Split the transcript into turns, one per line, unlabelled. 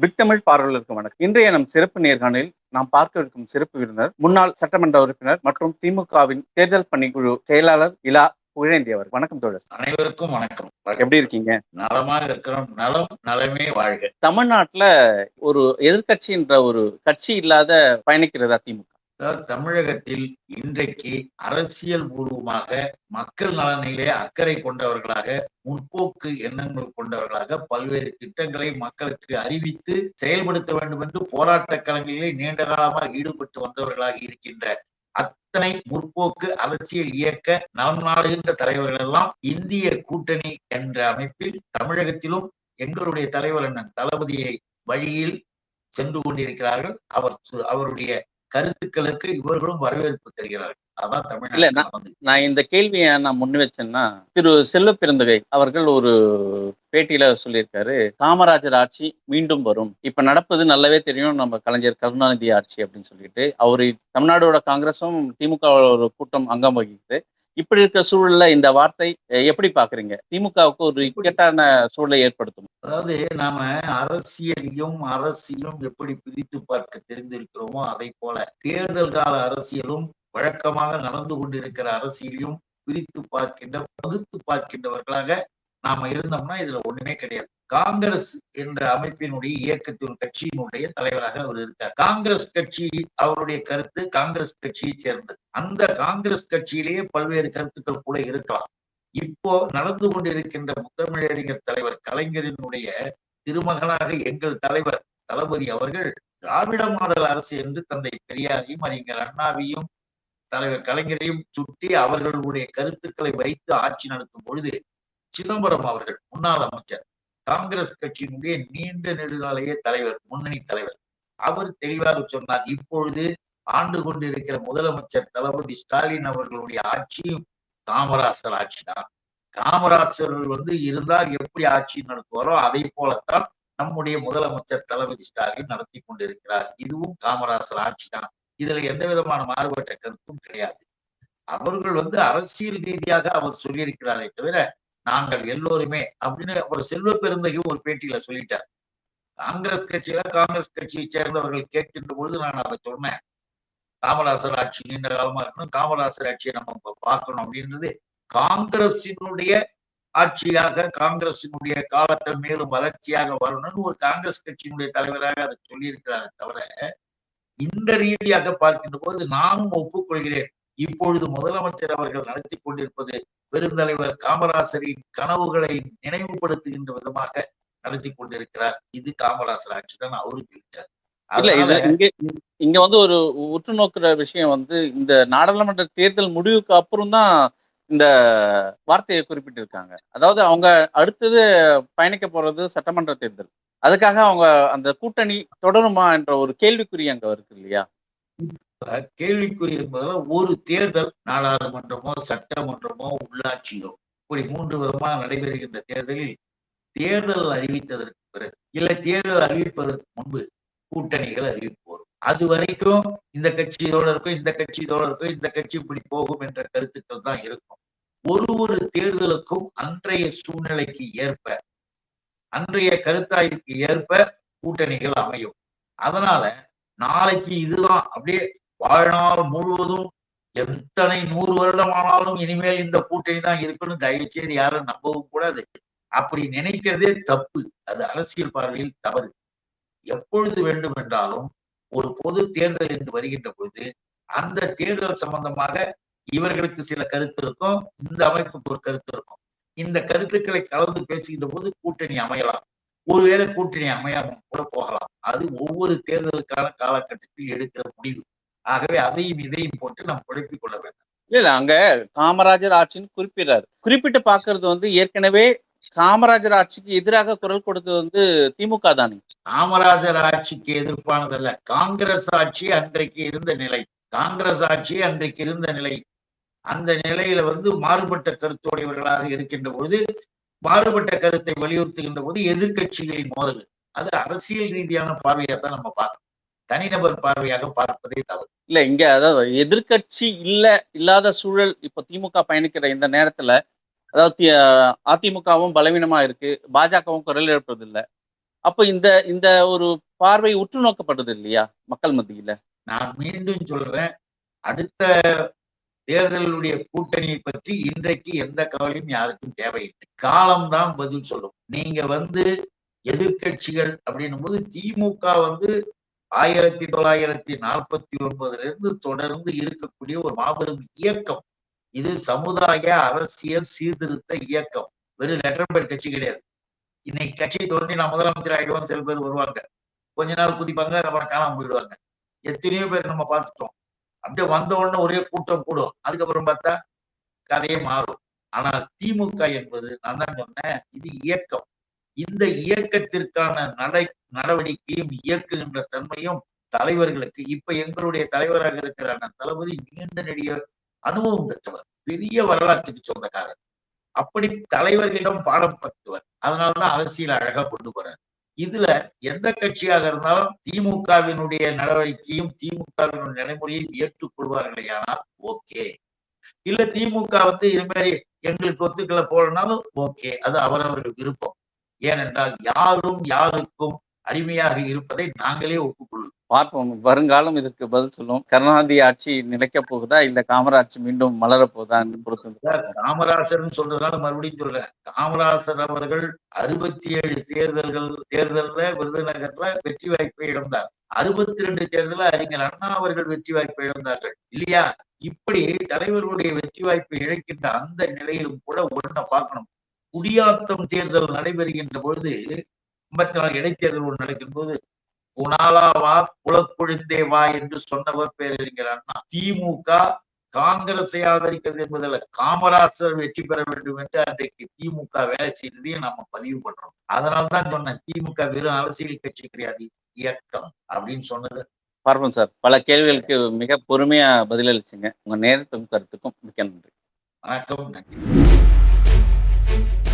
Big Tamil பார்வையாளருக்கு வணக்கம். இன்றைய நம் சிறப்பு நேர்காணலில் நாம் பார்க்க இருக்கும் சிறப்பு விருந்தினர் முன்னாள் சட்டமன்ற உறுப்பினர் மற்றும் திமுகவின் தேர்தல் பணிக்குழு செயலாளர் இலா புகழேந்தி அவர் வணக்கம் தோழர்.
அனைவருக்கும் வணக்கம்.
எப்படி இருக்கீங்க?
நலமாக இருக்கிறோம். நலம் நலமே வாழ்க.
தமிழ்நாட்டுல ஒரு எதிர்க்கட்சின்ற ஒரு கட்சி இல்லாத பயணிக்கிறதா திமுக?
அதாவது தமிழகத்தில் இன்றைக்கு அரசியல் பூர்வமாக மக்கள் நலனிலே அக்கறை கொண்டவர்களாக முற்போக்கு எண்ணங்கள் கொண்டவர்களாக பல்வேறு திட்டங்களை மக்களுக்கு அறிவித்து செயல்படுத்த வேண்டும் என்று போராட்ட களங்களிலே நீண்ட காலமாக ஈடுபட்டு வந்தவர்களாக இருக்கின்ற அத்தனை முற்போக்கு அரசியல் இயக்க நலம் நாடுகின்ற தலைவர்கள் எல்லாம் இந்திய கூட்டணி என்ற அமைப்பில் தமிழகத்திலும் எங்களுடைய தலைவர் அண்ணன் தளபதியை வழியில் சென்று கொண்டிருக்கிறார்கள். அவர் சு- அவருடைய கருத்துக்களுக்கு இவர்களும் வரவேற்பு தருகிறார்கள்.
நான்- இந்த கேள்வியை நான் முன் வச்சேன்னா திரு செல்வ பெருந்தகை அவர்கள் ஒரு பேட்டியில சொல்லியிருக்காரு காமராஜர் ஆட்சி மீண்டும் வரும். இப்ப நடப்பது நல்லாவே தெரியும் நம்ம கலைஞர் கருணாநிதி ஆட்சி அப்படின்னு சொல்லிட்டு. அவரு தமிழ்நாடோட காங்கிரஸும் திமுக ஒரு கூட்டம் அங்கம் வகிக்குது. இப்படி இருக்க சூழல்ல இந்த வார்த்தை எப்படி பாக்குறீங்க திமுகவுக்கு ஒரு இக்கட்டான சூழலை ஏற்படுத்தும்.
அதாவது நாம அரசியலையும் அரசியலும் எப்படி பிரித்து பார்க்க தெரிந்திருக்கிறோமோ அதை போல தேர்தல் கால அரசியலும் வழக்கமாக நடந்து கொண்டிருக்கிற அரசியலையும் பிரித்து பார்க்கின்ற பகுத்து பார்க்கின்றவர்களாக நாம இருந்தோம்னா இதுல ஒண்ணுமே கிடையாது. காங்கிரஸ் என்ற அமைப்பினுடைய இயக்கத்தின் கட்சியினுடைய தலைவராக அவர் இருக்கார். காங்கிரஸ் கட்சி அவருடைய கருத்து காங்கிரஸ் கட்சியை சேர்ந்தது. அந்த காங்கிரஸ் கட்சியிலேயே பல்வேறு கருத்துக்கள் கூட இருக்கலாம். இப்போ நடந்து கொண்டிருக்கின்ற முத்தமிழறிஞர் தலைவர் கலைஞரினுடைய திருமகனாக எங்கள் தலைவர் தளபதி அவர்கள் திராவிட மாடல் அரசு என்று தந்தை பெரியாரையும் அறிஞர் அண்ணாவையும் தலைவர் கலைஞரையும் சுட்டி அவர்களுடைய கருத்துக்களை வைத்து ஆட்சி நடத்தும் பொழுது சிதம்பரம் அவர்கள் முன்னாள் அமைச்சர் காங்கிரஸ் கட்சியினுடைய நீண்ட நெடுகாலைய தலைவர் முன்னணி தலைவர். அவர் தெளிவாக சொன்னார் இப்பொழுது ஆண்டு கொண்டிருக்கிற முதலமைச்சர் தளபதி ஸ்டாலின் அவர்களுடைய ஆட்சியும் காமராசர் ஆட்சி தான். காமராஜர் வந்து இருந்தால் எப்படி ஆட்சி நடத்துவாரோ அதை போலத்தான் நம்முடைய முதலமைச்சர் தளபதி ஸ்டாலின் நடத்தி கொண்டிருக்கிறார். இதுவும் காமராசர் ஆட்சி தான். இதுல எந்த விதமான மாறுபட்ட கருத்தும் கிடையாது. அவர்கள் வந்து அரசியல் ரீதியாக அவர் சொல்லியிருக்கிறாரே தவிர நாங்கள் எல்லோருமே அப்படின்னு ஒரு செல்வ பெருந்தகி ஒரு பேட்டியில சொல்லிட்டார். காங்கிரஸ் கட்சியில காங்கிரஸ் கட்சியை சேர்ந்தவர்கள் கேட்கின்ற பொழுது நான் அதை சொன்னேன். காமராசர் ஆட்சி நீண்ட காலமா இருக்கணும் காமராசர் ஆட்சியை நம்ம பார்க்கணும் அப்படின்றது காங்கிரசினுடைய ஆட்சியாக காங்கிரசினுடைய காலத்தில் மேலும் வளர்ச்சியாக வரணும்னு ஒரு காங்கிரஸ் கட்சியினுடைய தலைவராக அதை சொல்லியிருக்கிறாரே தவிர இந்த ரீதியாக பார்க்கின்ற போது நானும் ஒப்புக்கொள்கிறேன். இப்பொழுது முதலமைச்சர் அவர்கள் நடத்தி கொண்டிருப்பது பெருந்தலைவர் காமராசரின் கனவுகளை நினைவுபடுத்துகின்ற விதமாக நடத்தி கொண்டிருக்கிறார். இது காமராசர் ஆட்சி தான் அவரு சொல்லிட்டார்
இல்ல இது இங்க இங்க வந்து ஒரு உற்று நோக்குற விஷயம் வந்து இந்த நாடாளுமன்ற தேர்தல் முடிவுக்கு அப்புறம் தான் இந்த வார்த்தையை குறிப்பிட்டிருக்காங்க. அதாவது அவங்க அடுத்தது பயணிக்க போறது சட்டமன்ற தேர்தல். அதுக்காக அவங்க அந்த கூட்டணி தொடருமா என்ற ஒரு கேள்விக்குறி அங்க இருக்கு இல்லையா?
கேள்விக்குறி என்பதெல்லாம் ஒரு தேர்தல் நாடாளுமன்றமோ சட்டமன்றமோ உள்ளாட்சியோ. இப்படி மூன்று விதமாக நடைபெறுகின்ற தேர்தலில் தேர்தல் அறிவித்ததற்கு பிறகு இல்லை தேர்தல் அறிவிப்பதற்கு முன்பு கூட்டணிகள் அறிவிப்பு வரும் அது வரைக்கும் இந்த கட்சி இதோட இருக்கும் இந்த கட்சி இதோட இருக்கும் இந்த கட்சி இப்படி போகும் என்ற கருத்துக்கள் தான் இருக்கும். ஒரு ஒரு தேர்தலுக்கும் அன்றைய சூழ்நிலைக்கு ஏற்ப அன்றைய கருத்தாய்வுக்கு ஏற்ப கூட்டணிகள் அமையும். அதனால நாளைக்கு இதுதான் அப்படியே வாழ்நாள் முழுவதும் எத்தனை நூறு வருடம் ஆனாலும் இனிமேல் இந்த கூட்டணி தான் இருக்கணும் தயவு செய்து யாரும் நம்பவும் கூடாது. அப்படி நினைக்கிறதே தப்பு. அது அரசியல் பார்வையில் தவறு. எப்பொழுது வேண்டும் என்றாலும் ஒரு பொது தேர்தல் என்று வருகின்ற பொழுது அந்த தேர்தல் சம்பந்தமாக இவர்களுக்கு சில கருத்து இருக்கும் இந்த அமைப்புக்கு ஒரு கருத்து இருக்கும். இந்த கருத்துக்களை கலந்து பேசுகின்ற போது கூட்டணி அமையலாம். ஒருவேளை கூட்டணி அமையாமல் கூட போகலாம். அது ஒவ்வொரு தேர்தலுக்கான காலகட்டத்தில் எடுக்கிற முடிவு. ஆகவே அதையும் இதையும் போட்டு நாம் குழப்பிக் கொள்ள வேண்டும்.
இல்ல இல்ல அங்க காமராஜர் ஆட்சின்னு குறிப்பிடுறாரு. குறிப்பிட்டு பாக்குறது வந்து ஏற்கனவே காமராஜர் ஆட்சிக்கு எதிராக குரல் கொடுத்தது வந்து திமுக தானே.
காமராஜர் ஆட்சிக்கு எதிர்ப்பானதல்ல. காங்கிரஸ் ஆட்சி அன்றைக்கு இருந்த நிலை. காங்கிரஸ் ஆட்சி அன்றைக்கு இருந்த நிலை. அந்த நிலையில வந்து மாறுபட்ட கருத்துடையவர்களாக இருக்கின்ற பொழுது மாறுபட்ட கருத்தை வலியுறுத்துகின்ற போது எதிர்க்கட்சிகளின் மோதல். அது அரசியல் ரீதியான பார்வையா தான் நம்ம பார்க்கணும் தனிநபர் பார்வையாக பார்ப்பதே தவறு.
இல்ல இங்க அதாவது எதிர்க்கட்சி இல்ல இல்லாத சூழல் இப்ப திமுக பயணிக்கிற இந்த நேரத்துல அதாவது அதிமுகவும் பலவீனமா இருக்கு பாஜகவும் குரல் எழுப்புறது இல்ல அப்போ இந்த இந்த ஒரு பார்வை உற்று நோக்கப்படுது இல்லையா மக்கள் மத்தியில?
நான் மீண்டும் சொல்றேன் அடுத்த தேர்தலுடைய கூட்டணியை பற்றி இன்றைக்கு எந்த கவலையும் யாருக்கும் தேவையில்லை. காலம்தான் பதில் சொல்லும். நீங்க வந்து எதிர்க்கட்சிகள் அப்படின்னும் போது திமுக வந்து ஆயிரத்தி தொள்ளாயிரத்தி நாற்பத்தி ஒன்பதுல இருந்து தொடர்ந்து இருக்கக்கூடிய ஒரு மாபெரும் இயக்கம். இது சமுதாய அரசியல் சீர்திருத்த இயக்கம். வெறும் லெட்டர் பேர் கட்சி கிடையாது. இன்னைக்கு கட்சி தோன்றி நான் முதலமைச்சர் ஆகிடுவோம் சில பேர் வருவாங்க. கொஞ்ச நாள் குதிப்பாங்க அப்புறம் காணாம போயிடுவாங்க. எத்தனையோ பேர் நம்ம பார்த்துட்டோம். அப்படியே வந்த உடனே ஒரே கூட்டம் கூடும். அதுக்கப்புறம் பார்த்தா கதையே மாறும். ஆனால் திமுக என்பது நான் தான் சொன்னேன் இது இயக்கம். இந்த இயக்கத்திற்கான நடை நடவடிக்கையும் இயக்குகின்ற தன்மையும் தலைவர்களுக்கு இப்ப எங்களுடைய தலைவராக இருக்கிற அண்ணன் தளபதி நீண்ட நெடிய அனுபவம் பெற்றவர் பெரிய வரலாற்றுக்கு சொந்தக்காரர். அப்படி தலைவர்களிடம் பாடம் பத்துவர் அதனாலதான் அரசியல் அழகா கொண்டு போறார். இதுல எந்த கட்சியாக இருந்தாலும் திமுகவினுடைய நடவடிக்கையும் திமுகவினுடைய நடைமுறையும் ஏற்றுக்கொள்வார்களேயானால் ஓகே. இல்ல திமுக வந்து இது மாதிரி எங்களுக்கு ஒத்துக்களை போடனாலும் ஓகே. அது அவரவர்கள் விருப்பம். ஏனென்றால் யாரும் யாருக்கும் அடிமையாக இருப்பதை நாங்களே ஒப்புக்கொள்ளும்
பார்ப்போம். வருங்காலம் இதற்கு பதில் சொல்லும். கருணாநிதி ஆட்சி நிலைக்கப் போகுதா? இல்ல காமராட்சி மீண்டும் மலரப் போகுதான்னு பொறுத்து
சார், காமராசர்னு சொல்றதுனால மறுபடியும் சொல்றேன் காமராசர் அவர்கள் அறுபத்தி ஏழு தேர்தல்கள் தேர்தல்ல விருதுநகர்ல வெற்றி வாய்ப்பை இழந்தார். அறுபத்தி ரெண்டு தேர்தல அறிஞர் அண்ணா அவர்கள் வெற்றி வாய்ப்பை இழந்தார்கள். இல்லையா? இப்படி தலைவர்களுடைய வெற்றி வாய்ப்பை இழக்கின்ற அந்த நிலையிலும் கூட ஒன்ன பார்க்கணும். குடியாத்தம் தேர்தல் நடைபெறுகின்ற பொழுது ஐம்பத்தி நாலு இடைத்தேர்தல் ஒன்று நடக்கும் போது குணாலா வா குலக்குழுந்தே வா என்று சொன்னவர் பேரறிஞர் அண்ணா. திமுக காங்கிரஸை ஆதரிக்கிறது என்பதில் காமராசர் வெற்றி பெற வேண்டும் என்று அன்றைக்கு திமுக வேலை செய்ததையும் நம்ம பதிவு பண்றோம். அதனால்தான் சொன்னேன் திமுக வெறும் அரசியல் கட்சி கிடையாது இயக்கம் அப்படின்னு சொன்னது.
பார்ப்போம் சார். பல கேள்விகளுக்கு மிக பொறுமையா பதிலளிச்சுங்க. உங்க நேரத்துக்கும் கருத்துக்கும் மிக்க நன்றி.
வணக்கம் நன்றி. thank you